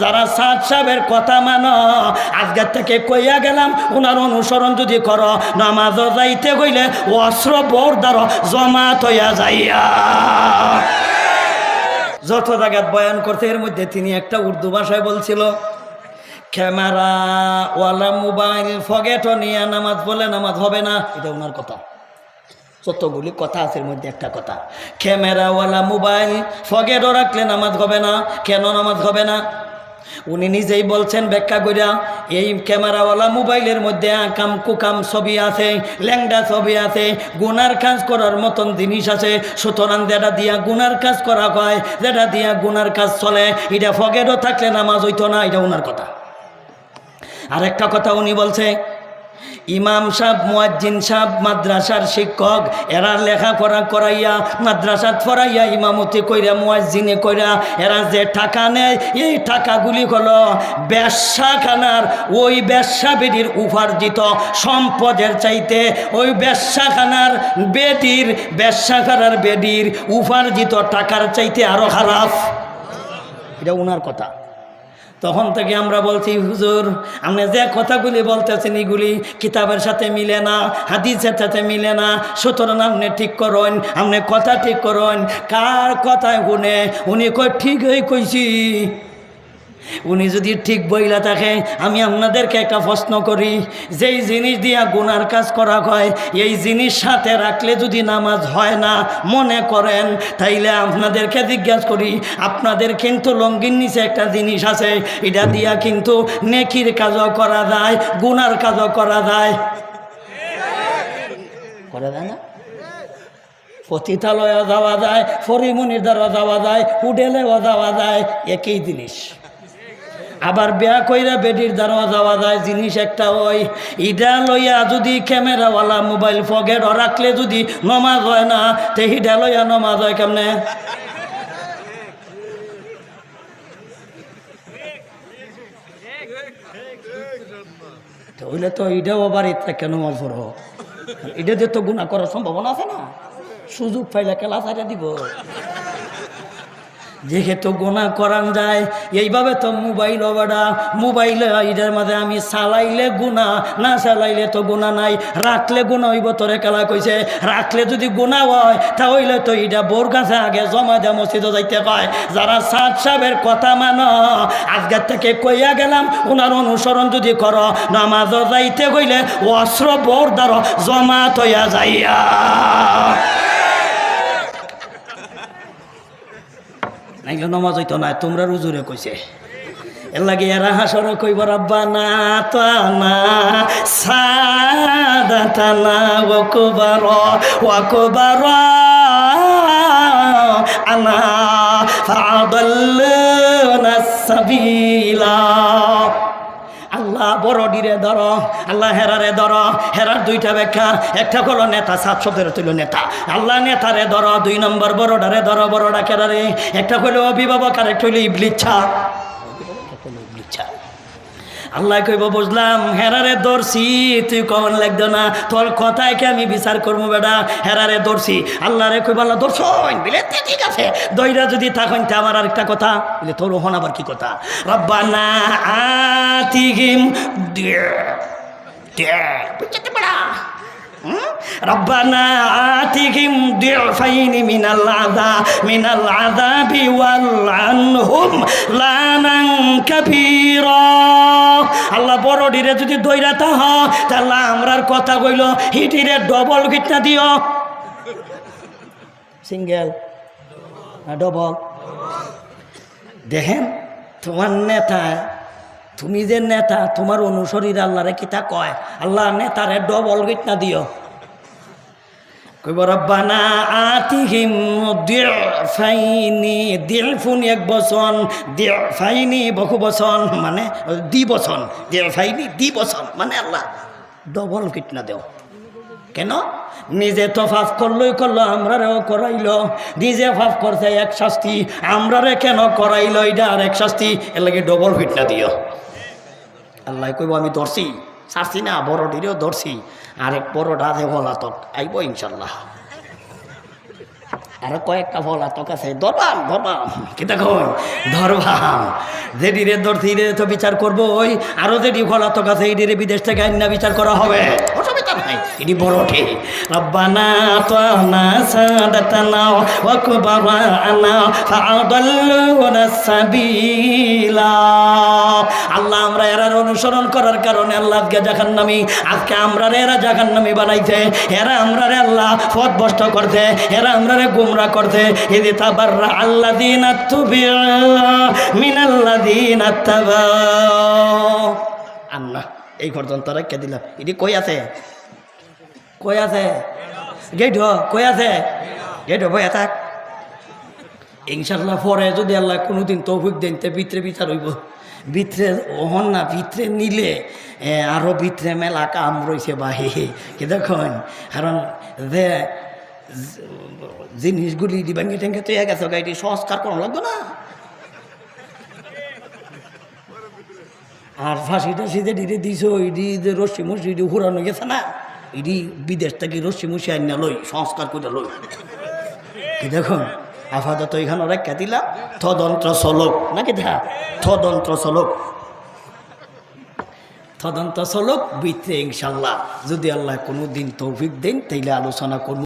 যারা সাদ সাহেবের কথা মানো আজকের থেকে কইয়া গেলাম ওনার অনুসরণ যদি করো, নামাজও যাইতে গইলে অস্ত্র বোর জমাত হইয়া যাইয়া। যত জায়গাত বয়ান করতে এর মধ্যে তিনি একটা উর্দু ভাষায় বলছিল, ক্যামেরা ওয়ালা মোবাইল ফগেটও নিয়ে নামাজ বলে নামাজ হবে না। এটা ওনার কথা। যতগুলি কথা আছে, এর মধ্যে একটা কথা ক্যামেরাওয়ালা মোবাইল ফগেটও রাখলে নামাজ হবে না। কেন নামাজ হবে না? উনি নিজেই বলছেন, ব্যাখ্যা করিয়া এই ক্যামেরাওয়ালা মোবাইলের মধ্যে আকাম কুকাম ছবি আছে, ল্যাংডা ছবি আছে, গুনার কাজ করার মতন জিনিস আছে, সুতরাং যেটা দিয়া গুনার কাজ করা হয়, যেটা দিয়া গুনার কাজ চলে, এটা ফগেরও থাকলে নামাজ হইতো না, এটা ওনার কথা। আর একটা কথা উনি বলছে ইমাম সাহ মুয়াজ্জিন সাহ মাদ্রাসার শিক্ষক, এরা লেখাপড়া করাইয়া, মাদ্রাসাত পড়াইয়া ইমামতি কইরা, মুয়াজ্জিনে কইরা, এরা যে টাকা নেয়, এই টাকাগুলি হলো ব্যবসাখানার, ওই ব্যবসা বেদির উপার্জিত সম্পদের চাইতে ওই ব্যবসাখানার বেদির ব্যবসাখানার বেদির উপার্জিত টাকার চাইতে আরও খারাপ। এটা ওনার কথা। তখন থেকে আমরা বলছি, হুজুর, আপনি যে কথাগুলি বলতেছেন এগুলি কিতাবের সাথে মিলে না, হাদিসের সাথে মিলে না। সুতরাং আপনি ঠিক করেন, আপনি কথা ঠিক করেন। কার কথায় শুনে? উনি কয়, ঠিকই কইছি। উনি যদি ঠিক বইলা থাকে, আমি আপনাদেরকে একটা প্রশ্ন করি। যেই জিনিস দিয়া গুনার কাজ করা হয়, এই জিনিস সাথে রাখলে যদি নামাজ হয় না, মনে করেন, তাইলে আপনাদেরকে জিজ্ঞাসা করি, আপনাদের কিন্তু লঙ্গির নিচে একটা জিনিস আছে, এটা দিয়া কিন্তু নেকির কাজও করা যায়, গুনার কাজও করা যায়। করা যায় না? যাওয়া যায়, ফরিমনির দ্বারা যাওয়া যায়, হোটেলেও যাওয়া যায়, একই জিনিস। আবার বিয়া কইরা বেডির দ্বারা যাওয়া যায়, জিনিস একটা ওই। ইটা লইয়া যদি ক্যামেরাওয়ালা মোবাইল ফগেট রাখলে যদি নমাজ হয় না, তে হিডা লইয়া নমাজ হয় কেমনে? হইলে তো আবার ইত্যা কেন নমাজ পড়ো। এটা দিয়ে তো গুণা করার সম্ভাবনা আছে না। সুযোগ পাইলে খেলা ছাড়া দিব? যেহেতু গোনা করান যায়, এইভাবে তো মোবাইল বাড়া মোবাইলে এটার মাঝে আমি চালাইলে গুণা না চালাইলে তো গুণা নাই। রাখলে গুণা হইব, তোরে খেলা কইছে। রাখলে যদি গুণা হয়, তাহলে তো এটা বোর কাছে আগে জমা দেয় মসজিদে যাইতে কয় যারা সাত সাহেবের কথা মানো আজকের থেকে কইয়া গেলাম ওনার অনুসরণ যদি করো নামাজ যাইতে কইলে অস্ত্র বোর দ্বারা জমা তৈয়া যাইয়া। নাইলে নমাজ হইতো না, তোমরা রুজুরে কইছে। এর লাগে এরা হাসর কইব, রব্বানা তানা সাদাতানা ওকবার ওয়াকুবার আনা ফাদাল্লানা সাবিলা। আল্লাহ বড় ডিরে ধর, আল্লাহ হেরারে ধর, হেরার দুইটা ব্যাখ্যা। একটা হলো নেতা সাত শব্দের তুলো নেতা। আল্লাহ নেতারে ধর, দুই নম্বর বড়ডারে ধর বড়ডা কেরারে। একটা হলো অভিভাবক আর একটা হলো ইবলিচ্ছা আল্লাহ কইব বুঝলাম হেরারে দর্শি তুই কমন লাগতো না তোর কথায় কি আমি বিচার করবো বেটা হেরারে দর্শি আল্লাহ রে কইব আল্লাহ দর্শন বিলে তে ঠিক আছে দইরা যদি থাকেন তে আমার আরেকটা কথা বলে তোর হন আবার কি কথা রব্বানা আতিহিম দিয়ে বুঝতে পারা ربنا آتهم ضعفين من العذاب من العذاب والعنهم লানা كبيرا আল্লাহ বড় ডিরে যদি দৈরাতা হ তাহলে আমরার কথা কইল হিটিরে ডবল গিটনা দিও। সিঙ্গেল ডবল দেখেন, তোমার নেতা, তুমি যে নেতা, তোমার অনুসরীর আল্লাহরে কিতা কয়? আল্লাহ নেতারে ডবল গিটনা দিও। রব্বানা আতিহিম দিফাইনি দিলফুন এক বচন দিফাইনি বহু বচন মানে দি বচন দিফাইনি দি বচন মানে আল্লাহ ডবল কিটনা দেও। কেন? নিজে তো ফাফ করলই করল, আমরারেও করাইলো। নিজে ফাফ করছে এক শাস্তি, আমরারে কেন করাইলো এটা আর এক শাস্তি? এর লাগে ডবল ফিটনা দিও। আল্লাহ কইব, আমি ধরছি। ছাড়ছি না, বড় ডিরেও ধরছি। আরেক বড় আছে ভোলাতক, আইব ইনশাল্লাহ। আরও কয়েকটা ফল আছে, ধরবাম ধরবাম, কি দেখো ধরবাম। যেটিরে ধরছি রে তো বিচার করব ওই আরও যেটি ফল আছে এইটিরে বিদেশ থেকে আইন বিচার করা হবে। নাই এটি বড় ঠিক রব্বানা তানা সাদাতানা ওয়া কুবারানা ফাআদাল্লুনা সাবিলা। আল্লাহ আমরা এরার অনুসরণ করার কারণে আল্লাহ আজকে জাহান্নামী, আজকে আমরা এরা জাহান্নামী বানাইছে। এরা আমরা আল্লাহ পথ ভ্রষ্ট করছে, এরা আমরা গুমরা করছে। এদি তাবাররা আল্লাহ দিন মিন আল্লাহ দিন আল্লাহ, এই পর্যন্ত রেখে দিলাম। এটি কই আছে? কই আছে। গেট কই আছে। গেট বই থাক ইনশাল্লাহ পরে যদি আল্লাহ কোনোদিন তৌফিক দেন তে ভিতরে বিচার হইব। ভিতরে ওহন না ভিতরে নিলে এ, আরও ভিতরে মেলা কাম রয়েছে বাহি কি দেখুন? কারণ যে জিনিসগুলি ডিবাঙ্গে টেঙ্গে তৈরি গেছে গাড়িটি সংস্কার করা লাগবে না। আর ফাঁসি টাসি যে ডিরে দিছ ইডি যে রশ্মি মশি ইডি হুরানো গেছে না। ইডি বিদেশ থেকে রশ্মি মুসি আইনা লই, সংস্কার করে লই। কি দেখুন আপাতত এখানে রেখা দিলাম থদন্ত্র চলক। নাকি দেখা? থদন্ত্র চলক। থদন্ত চলক বিত্রে ইনশাল্লাহ। যদি আল্লাহ কোনো দিন তৌফিক দেন, তাইলে আলোচনা করব।